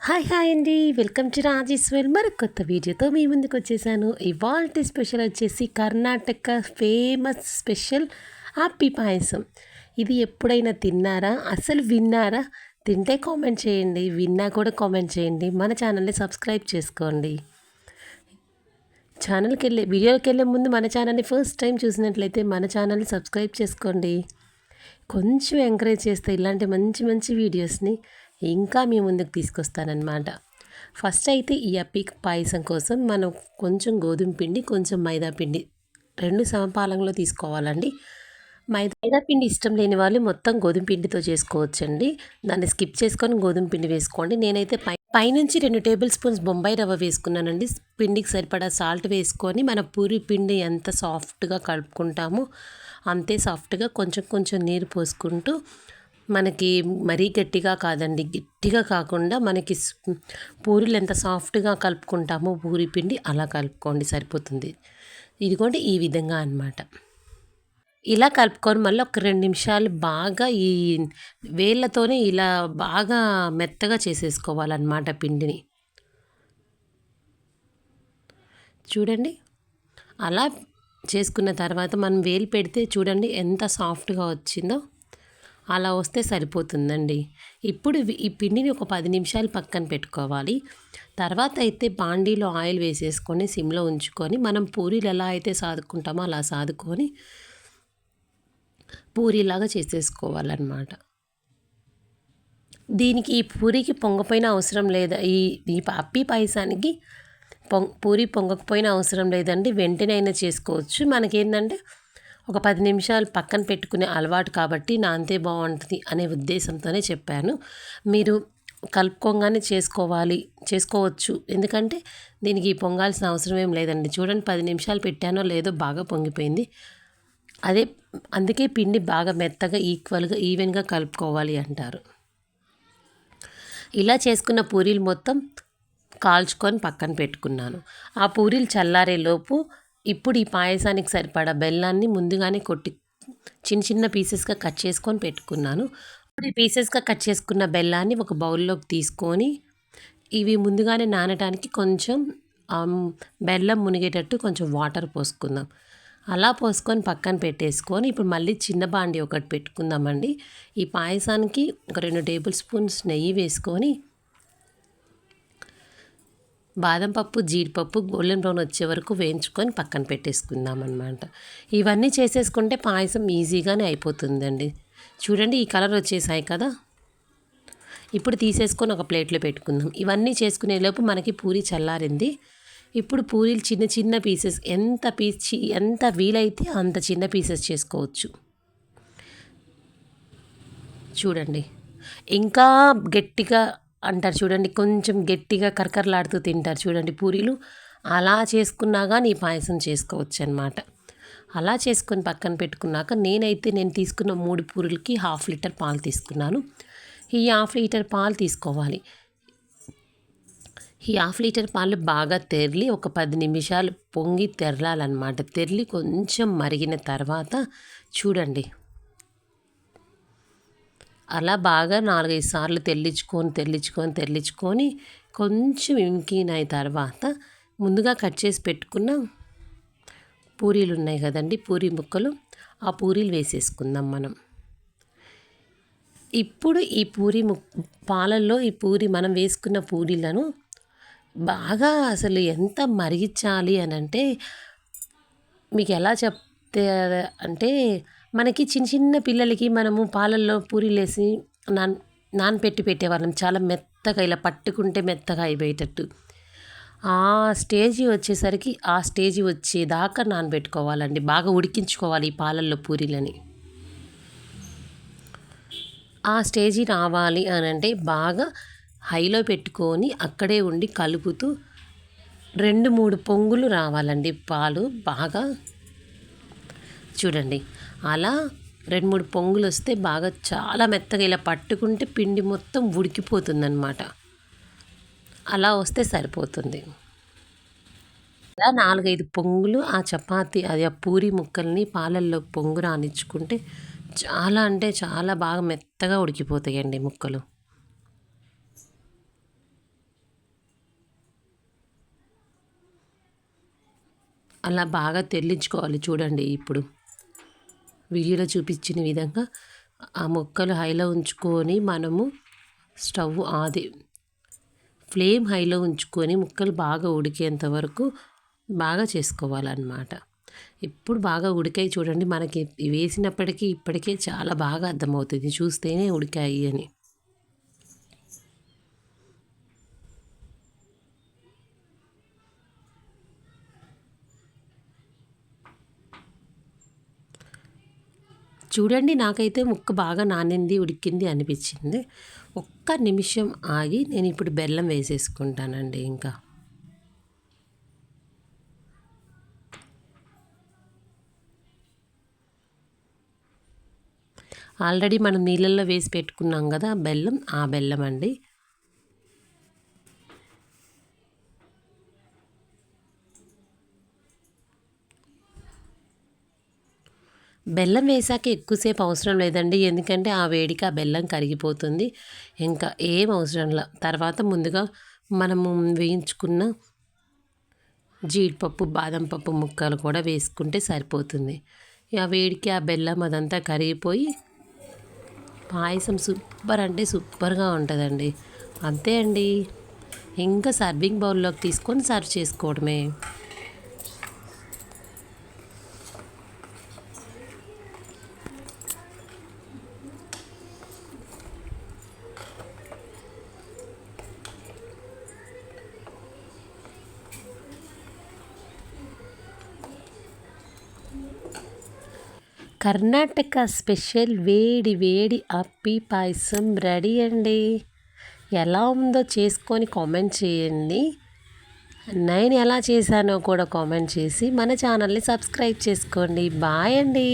Hi hi అండి. Welcome to Rajeshwar మరి కొత్త వీడియోతో మీ ముందుకు వచ్చేసాను. ఇవాల్టి స్పెషల్ వచ్చేసి Karnataka famous special happy payasam. ఇది ఎప్పుడైనా తిన్నారా? అసలు విన్నారా? తింటే కామెంట్ చేయండి. విన్నా కూడా కామెంట్ చేయండి. మన ఛానల్ని సబ్స్క్రైబ్ చేసుకోండి. ఛానల్కి వెళ్ళే వీడియోకి వెళ్ళే ముందు మన ఛానల్ని ఫస్ట్ టైం చూసినట్లయితే మన ఛానల్ని సబ్స్క్రైబ్ చేసుకోండి. కొంచెం ఎంకరేజ్ చేస్తే ఇలాంటి మంచి మంచి వీడియోస్ని ఇంకా మీ ముందుకు తీసుకొస్తానన్నమాట. ఫస్ట్ అయితే ఈ అప్పి పాయసం కోసం మనం కొంచెం గోధుమ పిండి కొంచెం మైదా పిండి రెండు సమపాలంలో తీసుకోవాలండి. మైదా మైదా పిండి ఇష్టం లేని వాళ్ళు మొత్తం గోధుమ పిండితో చేసుకోవచ్చండి. దాన్ని స్కిప్ చేసుకొని గోధుమ పిండి వేసుకోండి. నేనైతే పై పైనుంచి రెండు టేబుల్ స్పూన్స్ బొంబాయి రవ్వ వేసుకున్నానండి. పిండికి సరిపడా సాల్ట్ వేసుకొని మన పూరి పిండి ఎంత సాఫ్ట్గా కలుపుకుంటామో అంతే సాఫ్ట్గా కొంచెం కొంచెం నీరు పోసుకుంటూ మనకి మరీ గట్టిగా కాదండి. గట్టిగా కాకుండా మనకి పూరీలు ఎంత సాఫ్ట్గా కలుపుకుంటామో పూరి పిండి అలా కలుపుకోండి సరిపోతుంది. ఇదిగోండి ఈ విధంగా అనమాట ఇలా కలుపుకొని మళ్ళీ ఒక రెండు నిమిషాలు బాగా ఈ వేళ్ళతోనే ఇలా బాగా మెత్తగా చేసేసుకోవాలన్నమాట పిండిని. చూడండి. అలా చేసుకున్న తర్వాత మనం వేలు పెడితే చూడండి ఎంత సాఫ్ట్గా వచ్చిందో. అలా వస్తే సరిపోతుందండి. ఇప్పుడు ఈ పిండిని ఒక పది నిమిషాలు పక్కన పెట్టుకోవాలి. తర్వాత అయితే బాండీలో ఆయిల్ వేసేసుకొని సిమ్లో ఉంచుకొని మనం పూరీలు ఎలా అయితే సాదుకుంటామో అలా సాదుకొని పూరీలాగా చేసేసుకోవాలన్నమాట. దీనికి ఈ పూరికి పొంగపోయిన అవసరం లేదా ఈ ఈ అప్పి పాయసానికి పొంగ పూరి పొంగకపోయినా అవసరం లేదండి. వెంటనే అయినా చేసుకోవచ్చు. మనకేంటంటే ఒక పది నిమిషాలు పక్కన పెట్టుకునే అలవాటు కాబట్టి నా అంతే బాగుంటుంది అనే ఉద్దేశంతోనే చెప్పాను. మీరు కలుపుకోగానే చేసుకోవాలి చేసుకోవచ్చు. ఎందుకంటే దీనికి పొంగాల్సిన అవసరం ఏం లేదండి. చూడండి పది నిమిషాలు పెట్టానో లేదో బాగా పొంగిపోయింది. అదే అందుకే పిండి బాగా మెత్తగా ఈక్వల్గా ఈవెన్గా కలుపుకోవాలి అంటారు. ఇలా చేసుకున్న పూరీలు మొత్తం కాల్చుకొని పక్కన పెట్టుకున్నాను. ఆ పూరీలు చల్లారేలోపు ఇప్పుడు ఈ పాయసానికి సరిపడా బెల్లాన్ని ముందుగానే కొట్టి చిన్న చిన్న పీసెస్గా కట్ చేసుకొని పెట్టుకున్నాను. ఇప్పుడు ఈ పీసెస్గా కట్ చేసుకున్న బెల్లాన్ని ఒక బౌల్లోకి తీసుకొని ఇవి ముందుగానే నానటానికి కొంచెం బెల్లం మునిగేటట్టు కొంచెం వాటర్ పోసుకుందాం. అలా పోసుకొని పక్కన పెట్టేసుకొని ఇప్పుడు మళ్ళీ చిన్న బాండి ఒకటి పెట్టుకుందామండి. ఈ పాయసానికి ఒక రెండు టేబుల్ స్పూన్స్ నెయ్యి వేసుకొని బాదం పప్పు జీడిపప్పు గోల్డెన్ బ్రౌన్ వచ్చే వరకు వేయించుకొని పక్కన పెట్టేసుకుందాం అనమాట ఇవన్నీ చేసేసుకుంటే పాయసం ఈజీగానే అయిపోతుందండి. చూడండి ఈ కలర్ వచ్చేసాయి కదా. ఇప్పుడు తీసేసుకొని ఒక ప్లేట్లో పెట్టుకుందాం. ఇవన్నీ చేసుకునేలోపు మనకి పూరి చల్లారింది. ఇప్పుడు పూరీలు చిన్న చిన్న పీసెస్ ఎంత పీస్ ఎంత వీలైతే అంత చిన్న పీసెస్ చేసుకోవచ్చు. చూడండి. ఇంకా గట్టిగా అంటారు చూడండి కొంచెం గట్టిగా కరకరలాడుతూ తింటారు చూడండి పూరీలు. అలా చేసుకున్నా కానీ పాయసం చేసుకోవచ్చు అనమాట అలా చేసుకొని పక్కన పెట్టుకున్నాక నేనైతే నేను తీసుకున్న మూడు పూరీలకి హాఫ్ లీటర్ పాలు తీసుకున్నాను. ఈ హాఫ్ లీటర్ పాలు తీసుకోవాలి. ఈ హాఫ్ లీటర్ పాలు బాగా తెరలి ఒక పది నిమిషాలు పొంగి తెరలాలన్నమాట. తెరలి కొంచెం మరిగిన తర్వాత చూడండి. అలా బాగా నాలుగైదు సార్లు తెల్లించుకొని తెల్లించుకొని తెల్లించుకొని కొంచెం ఇంకిన తర్వాత ముందుగా కట్ చేసి పెట్టుకున్న పూరీలు ఉన్నాయి కదండి పూరీ ముక్కలు ఆ పూరీలు వేసేసుకుందాం మనం. ఇప్పుడు ఈ పూరి ము పాలల్లో ఈ పూరి మనం వేసుకున్న పూరీలను బాగా అసలు ఎంత మరిగించాలి అని అంటే మీకు ఎలా చెప్తే అంటే మనకి చిన్న చిన్న పిల్లలకి మనము పాలల్లో పూరీలు నాన్ నానపెట్టి పెట్టేవాళ్ళం. చాలా మెత్తగా ఇలా పట్టుకుంటే మెత్తగా అయిపోయేటట్టు. ఆ స్టేజీ వచ్చేసరికి ఆ స్టేజీ వచ్చేదాకా నానబెట్టుకోవాలండి. బాగా ఉడికించుకోవాలి ఈ పాలల్లో పూరీలని. ఆ స్టేజీ రావాలి అని అంటే బాగా హైలో పెట్టుకొని అక్కడే ఉండి కలుపుతూ రెండు మూడు పొంగులు రావాలండి పాలు. బాగా చూడండి. అలా రెండు మూడు పొంగులు వస్తే బాగా చాలా మెత్తగా ఇలా పట్టుకుంటే పిండి మొత్తం ఉడికిపోతుందన్నమాట. అలా వస్తే సరిపోతుంది. అలా నాలుగైదు పొంగులు ఆ చపాతి అది ఆ పూరి ముక్కల్ని పాలల్లో పొంగు రానిచ్చుకుంటే చాలా అంటే చాలా బాగా మెత్తగా ఉడికిపోతాయండి ముక్కలు. అలా బాగా తెల్లించుకోవాలి చూడండి ఇప్పుడు. వీడియోలో చూపించిన విధంగా ఆ ముక్కలు హైలో ఉంచుకొని మనము స్టవ్ అది ఫ్లేమ్ హైలో ఉంచుకొని ముక్కలు బాగా ఉడికేంత వరకు బాగా చేసుకోవాలన్నమాట. ఇప్పుడు బాగా ఉడికాయి చూడండి మనకి వేసినప్పటికీ ఇప్పటికే చాలా బాగా అర్థమవుతుంది. చూస్తేనే ఉడికాయి అని. చూడండి నాకైతే ముక్క బాగా నానింది ఉడికింది అనిపించింది. ఒక్క నిమిషం ఆగి నేను ఇప్పుడు బెల్లం వేసేసుకుంటానండి ఇంకా. ఆల్రెడీ మనం నీళ్ళల్లో వేసి పెట్టుకున్నాం కదా బెల్లం ఆ బెల్లం అండి. బెల్లం వేసాక ఎక్కువసేపు అవసరం లేదండి. ఎందుకంటే ఆ వేడికి ఆ బెల్లం కరిగిపోతుంది. ఇంకా ఏం అవసరం లే. తర్వాత ముందుగా మనము వేయించుకున్న జీడిపప్పు బాదం పప్పు ముక్కలు కూడా వేసుకుంటే సరిపోతుంది. ఆ వేడికి ఆ బెల్లం అదంతా కరిగిపోయి పాయసం సూపర్ అంటే సూపర్గా ఉంటుందండి. అంతే అండి. ఇంకా సర్వింగ్ బౌల్లోకి తీసుకొని సర్వ్ చేసుకోవడమే. కర్ణాటక స్పెషల్ వేడి వేడి అప్పి పాయసం రెడీ అండి. ఎలా ఉందో చేసుకొని కామెంట్ చేయండి. నేను ఎలా చేశానో కూడా కామెంట్ చేసి మన ఛానల్ని సబ్స్క్రైబ్ చేసుకోండి. బాయ్ అండి.